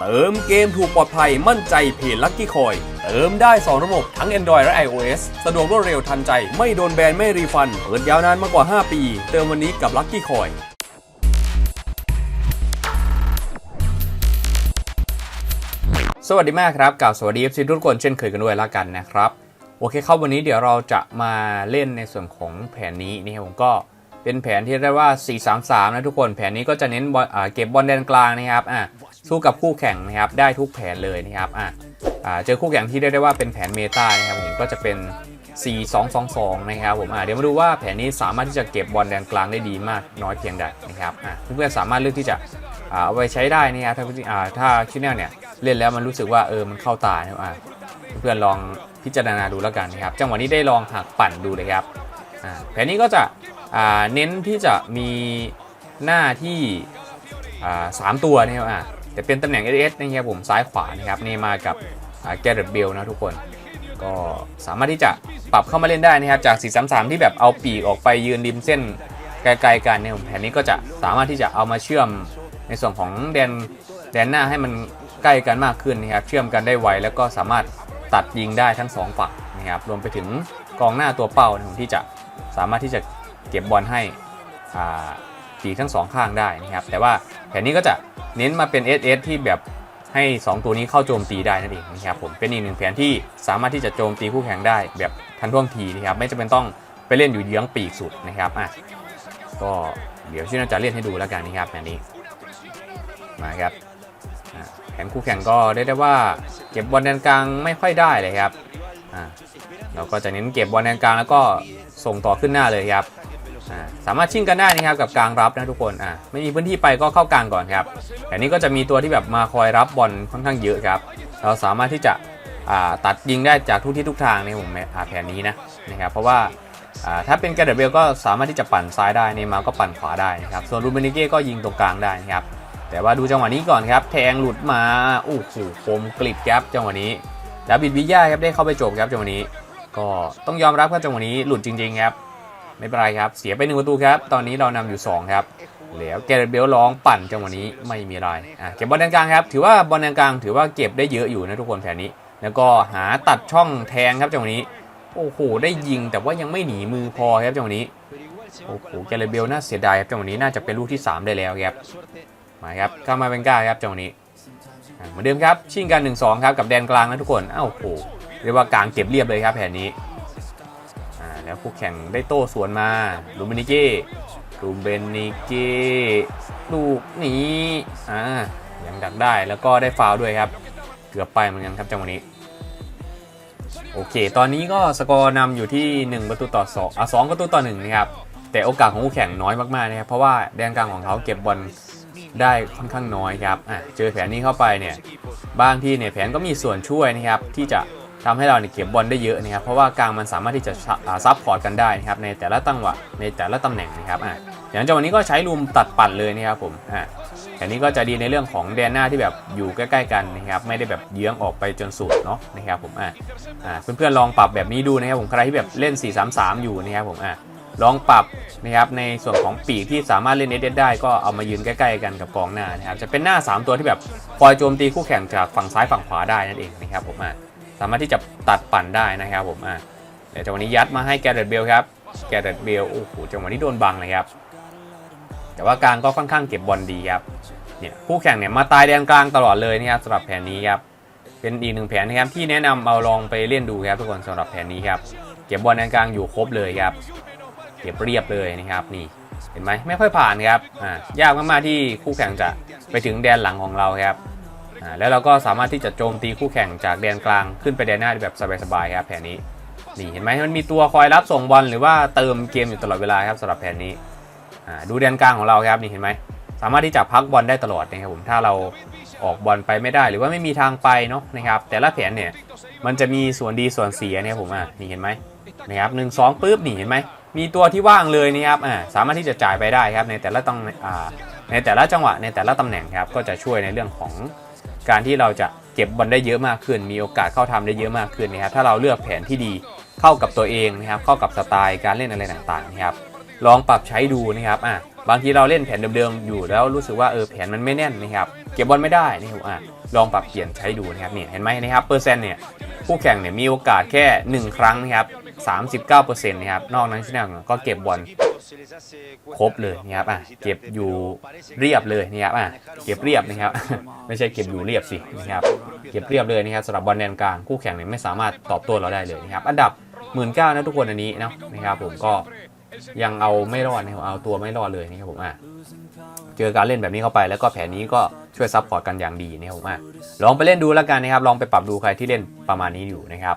เติมเกมถูกปลอดภัยมั่นใจเพจลั c กี้คอย เติมได้ 2 ระบบทั้ง Android และ iOS สะดวกรวดเร็วทันใจ ไม่โดนแบน ไม่รีฟัน เปิดยาวนานมากกว่า 5 ปี เติมวันนี้กับลั c กี้คอยสวัสดีมากครับกับสวัสดี FC ทุกคนเช่นเคยกันด้วยละกันนะครับ โอเคครับวันนี้เดี๋ยวเราจะมาเล่นในส่วนของแผนนี้นี่ครับผมก็เป็นแผนที่เรียกว่า 433 นะทุกคน แผนนี้ก็จะเน้นเก็บบอลแดนกลางนะครับอะ สู้กับคู่แข่งนะครับได้ทุกแผนเลยนะครับอะอ่าเจอคู่แข่งที่เรียกได้ว่าเป็นแผนเมตานะครับผมก็จะเป็น 4-2-2-2 นะครับผมอะเดี๋ยวมาดูว่าแผนนี้สามารถที่จะเก็บบอลแดนกลางได้ดีมากน้อยเพียงใดนะครับอะเพื่อนๆสามารถเลือกที่จะเอาไปใช้ได้นะครับถ้าอ่าถ้าชิแนลเนี่ยเล่นแล้วมันรู้สึกว่าเออมันเข้าตานะครับเพื่อนๆลองพิจารณาดูแล้วกันนะครับจังหวะนี้ได้ลองหักปั่นดูเลยครับอ่าแผนนี้ก็จะอ่าเน้นที่จะมีหน้าที่อ่าสามตัวนะครับอะ แต่เป็นตำแหน่ง SS นะครับผมซ้ายขวานะครับนี่มากับแกเรตเบลนะทุกคนก็สามารถที่จะปรับเข้ามาเล่นได้นะครับจาก 433 ที่แบบเอาปีกออกไปยืนริมเส้นไกลๆกันเนี่ยผมแผนนี้ก็จะสามารถที่จะเอามาเชื่อมในส่วนของแดนแดนหน้าให้มันใกล้กันมากขึ้นนะครับเชื่อมกันได้ไวแล้วก็สามารถตัดยิงได้ทั้งสองฝั่งนะครับรวมไปถึงกองหน้าตัวเป้าที่จะสามารถที่จะเก็บบอลให้ีทั้งสองข้างได้นะครับ แต่ว่าแผนนี้ก็จะเน้นมาเป็น SS ที่แบบให้ 2 ตัวนี้เข้าโจมตีได้นั่นเองนะครับผมเป็นอีกหนึ่งแผนที่สามารถที่จะโจมตีคู่แข่งได้ แบบทันท่วงทีนะครับไม่จำเป็นต้องไปเล่นอยู่เยื้องปีกสุดนะครับอะก็เดี๋ยวชื่อน่าจะเล่นให้ดูแล้วกันนะครับแผนนี้มาครับแผนคู่แข่งก็ได้ได้ว่าเก็บบอลแดนกลางไม่ค่อยได้เลยครับอะเราก็จะเน้นเก็บบอลแดนกลางแล้วก็ส่งต่อขึ้นหน้าเลยครับ อะสามารถชิ่งกันได้นะครับกับกลางรับนะทุกคนอะไม่มีพื้นที่ไปก็เข้ากลางก่อนครับแต่นี้ก็จะมีตัวที่แบบมาคอยรับบอลค่อนข้างเยอะครับ เราสามารถที่จะอ่าตัดยิงได้จากทุกที่ทุกทางในผมแผนนี้นะนะครับเพราะว่าอ่าถ้าเป็นแกเดเบลก็สามารถที่จะปั่นซ้ายได้เนย์มาก็ปั่นขวาได้นะครับ ส่วนรูเบนิเก้ก็ยิงตรงกลางได้นะครับ แต่ว่าดูจังหวะนี้ก่อนครับ แทงหลุดมาโอ้โหคมกลิบครับจังหวะนี้ดาบิดวิยาครับได้เข้าไปจบครับจังหวะนี้ ก็ต้องยอมรับครับจังหวะนี้หลุดจริงๆครับ ไม่เป็นไรครับ เสียไปหนึ่งประตูครับ ตอนนี้เรานำอยู่ 2 ครับแล้วแกเรเบลร้องปั่นจังหวะนี้ไม่มีไรอะเก็บบอลแดนกลางครับ ถือว่าบอลแดนกลางถือว่าเก็บได้เยอะอยู่นะทุกคนแผนนี้ แล้วก็หาตัดช่องแทงครับจังหวะนี้ โอ้โห ได้ยิงแต่ว่ายังไม่หนีมือพอครับจังหวะนี้ โอ้โห แกเรเบลน่าเสียดายครับจังหวะนี้น่าจะเป็นลูกที่ 3 ได้แล้วครับ มาครับเข้ามาเป็นก้าครับจังหวะนี้ เหมือนเดิมครับ ชิงกัน 1-2 ครับกับแดนกลางนะทุกคน อ้าวโอ้โห เรียกว่ากลางเก็บเรียบเลยครับแผนนี้ แล้วคู่แข่งได้โต้สวนมาลูเบนิเก้ลูเบนิเก้ลูกนี้อ่ายังดักได้แล้วก็ได้ฟาวล์ด้วยครับ เกือบไปเหมือนกันครับจังหวะนี้ โอเค ตอนนี้ก็สกอร์นำอยู่ที่ 1 ประตูต่อ2อะ2ประตูต่อ1นะครับแต่โอกาสของคู่แข่งน้อยมากๆนะครับเพราะว่าแดนกลางของเขาเก็บบอลได้ค่อนข้างน้อยครับอะเจอแผนนี้เข้าไปเนี่ยบางที่เนี่ยแผนก็มีส่วนช่วยนะครับที่จะ ทำให้เราเนี่ยเก็บบอลได้เยอะนะครับเพราะว่ากลางมันสามารถที่จะซับพอร์ตกันได้นะครับในแต่ละตั้งวะในแต่ละตำแหน่งนะครับอะอย่างจังหวะนี้ก็ใช้ลุมตัดปั่นเลยนะครับผมอะแต่นี้ก็จะดีในเรื่องของแดนหน้าที่แบบอยู่ใกล้ๆกันนะครับไม่ได้แบบเยื้องออกไปจนสุดเนาะนะครับผมอะอ่าเพื่อนๆลองปรับแบบนี้ดูนะครับผมใครที่แบบเล่น 4-3-3 อยู่นะครับผมอะลองปรับนะครับในส่วนของปีกที่สามารถเล่นเอเดได้ก็เอามายืนใกล้ๆกันกับกองหน้านะครับจะเป็นหน้า 3 ตัวที่แบบคอยโจมตีคู่แข่งจากฝั่งซ้ายฝั่งขวาได้นั่นเองนะครับผมอะ สามารถที่จะตัดปั่นได้นะครับผมอะเดี๋ยวจังหวะนี้ยัดมาให้แกเรตเบลครับแกเรตเบลโอ้โหจังหวะนี้โดนบังเลยครับแต่ว่ากลางก็ค่อนข้างเก็บบอลดีครับเนี่ยคู่แข่งเนี่ยมาตายแดนกลางตลอดเลยนะครับสำหรับแผนนี้ครับเป็นอีกหนึ่งแผนนะครับที่แนะนำเอาลองไปเล่นดูครับทุกคนสำหรับแผนนี้ครับเก็บบอลแดนกลางอยู่ครบเลยครับเก็บเรียบเลยนะครับนี่เห็นไหมไม่ค่อยผ่านครับอ่ายากมากๆที่คู่แข่งจะไปถึงแดนหลังของเราครับ แล้วเราก็สามารถที่จะโจมตีคู่แข่งจากแดนกลางขึ้นไปแดนหน้าแบบสบายๆครับแผนนี้นี่เห็นไหมมันมีตัวคอยรับส่งบอลหรือว่าเติมเกมอยู่ตลอดเวลาครับสำหรับแผนนี้ดูแดนกลางของเราครับนี่เห็นไหมสามารถที่จะพักบอลได้ตลอดนะครับผมถ้าเราออกบอลไปไม่ได้หรือว่าไม่มีทางไปเนาะนะครับ แต่ละแผนเนี่ยมันจะมีส่วนดีส่วนเสียเนี่ยผมอะนี่เห็นไหมนะครับหนึ่งสองปุ๊บนี่เห็นไหมมีตัวที่ว่างเลยนะครับอ่าสามารถที่จะจ่ายไปได้ครับในแต่ละต้องอ่าในแต่ละจังหวะในแต่ละตำแหน่งครับก็จะช่วยในเรื่องของ การที่เราจะเก็บบอลได้เยอะมากขึ้น มีโอกาสเข้าทำได้เยอะมากขึ้นนะครับถ้าเราเลือกแผนที่ดีเข้ากับตัวเองนะครับเข้ากับสไตล์การเล่นอะไรต่างๆนะครับลองปรับใช้ดูนะครับอะบางทีเราเล่นแผนเดิมๆอยู่แล้วรู้สึกว่าเออแผนมันไม่แน่นนะครับเก็บบอลไม่ได้นี่ครับอะลองปรับเปลี่ยนใช้ดูนะครับเนี่ยเห็นไหมนะครับเปอร์เซ็นต์เนี่ยคู่แข่งเนี่ยมีโอกาสแค่ 1 ครั้งนะครับ39%นะครับนอกนั้นที่นั่นก็เก็บบอล ครบเลยนะครับอะเก็บอยู่เรียบเลยนะครับอะเก็บเรียบนะครับ ไม่ใช่เก็บอยู่เรียบสินะครับเก็บเรียบเลยนะครับสำหรับบอลแดนกลางคู่แข่งเนี่ยไม่สามารถตอบโต้เราได้เลยนะครับ อันดับหมื่นเก้านะทุกคนอันนี้นะนะครับผมก็ยังเอาไม่รอดนะครับเอาตัวไม่รอดเลยนะครับผมอะเจอการเล่นแบบนี้เข้าไปแล้วก็แผนนี้ก็ช่วยซัพพอร์ตกันอย่างดีนะครับผมอะลองไปเล่นดูแล้วกันนะครับลองไปปรับดูใครที่เล่นประมาณนี้อยู่นะครับ